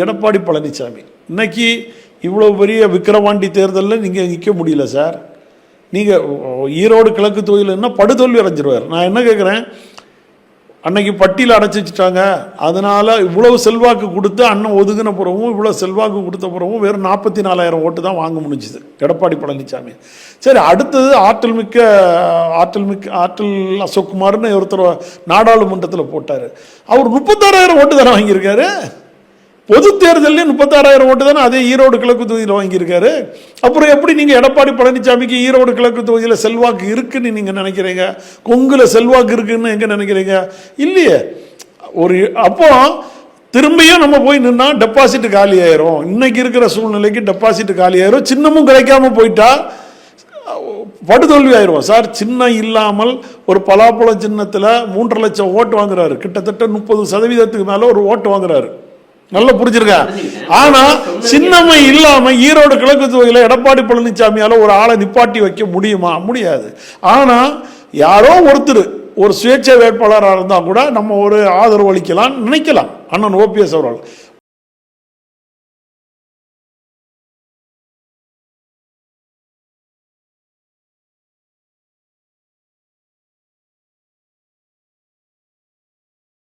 எடப்பாடி பழனிசாமி. இன்னைக்கு இவ்வளோ பெரிய விக்கிரவாண்டி தேர்தலில் நீங்கள் நிற்க முடியல சார். நீங்கள் ஈரோடு கிழக்கு தொகுதியில்னா படுதோல்வி அடைஞ்சிருவார். நான் என்ன கேட்குறேன் அன்னைக்கு பட்டியில் அடைச்சி வச்சுட்டாங்க. அதனால் இவ்வளோ செல்வாக்கு கொடுத்து அண்ணன் ஒதுங்கின புறமும் இவ்வளோ செல்வாக்கு கொடுத்த புறவும் வெறும் நாற்பத்தி நாலாயிரம் ஓட்டு தான் வாங்க முடிஞ்சுது எடப்பாடி பழனிசாமி. சரி அடுத்தது ஆற்றல் மிக்க ஆற்றல் மிக்க ஆற்றல் அசோக்குமார்னு ஒருத்தர் நாடாளுமன்றத்தில் போட்டார். அவர் முப்பத்தாறாயிரம் ஓட்டு தானே வாங்கியிருக்காரு? பொது தேர்தலில் முப்பத்தாறாயிரம் ஓட்டு தானே அதே ஈரோடு கிழக்கு தொகுதியில் வாங்கியிருக்காரு. அப்புறம் எப்படி நீங்கள் எடப்பாடி பழனிசாமிக்கு ஈரோடு கிழக்கு தொகுதியில் செல்வாக்கு இருக்குன்னு நீங்கள் நினைக்கிறீங்க? கொங்கில் செல்வாக்கு இருக்குன்னு எங்கே நினைக்கிறீங்க? இல்லையே. ஒரு அப்போ திரும்பியும் நம்ம போய் நின்னா டெபாசிட் காலி ஆயிரும் இன்னைக்கு இருக்கிற சூழ்நிலைக்கு டெபாசிட் காலி ஆயிரும் சின்னமும் கிடைக்காம போயிட்டா படுதோல்வி ஆயிரும் சார் சின்னம் இல்லாமல் ஒரு பலாப்பழம் சின்னத்தில் மூன்றரை லட்சம் ஓட்டு வாங்குறாரு. கிட்டத்தட்ட முப்பது சதவீதத்துக்கு மேலே ஒரு ஓட்டு வாங்குறாரு. நல்லா புரிஞ்சிருக்கா? ஆனா சின்னமை இல்லாம ஈரோடு கிழக்கு தொகுதியில் எடப்பாடி பழனிசாமியால ஒரு ஆளை நிப்பாட்டி வைக்க முடியுமா? முடியாது. ஆனா யாரோ ஒருத்தர் ஒரு சுயேட்சை வேட்பாளராக இருந்தால் கூட நம்ம ஒரு ஆதரவு அளிக்கலாம் நினைக்கலாம். அண்ணன் ஓபிஎஸ் அவர்கள்.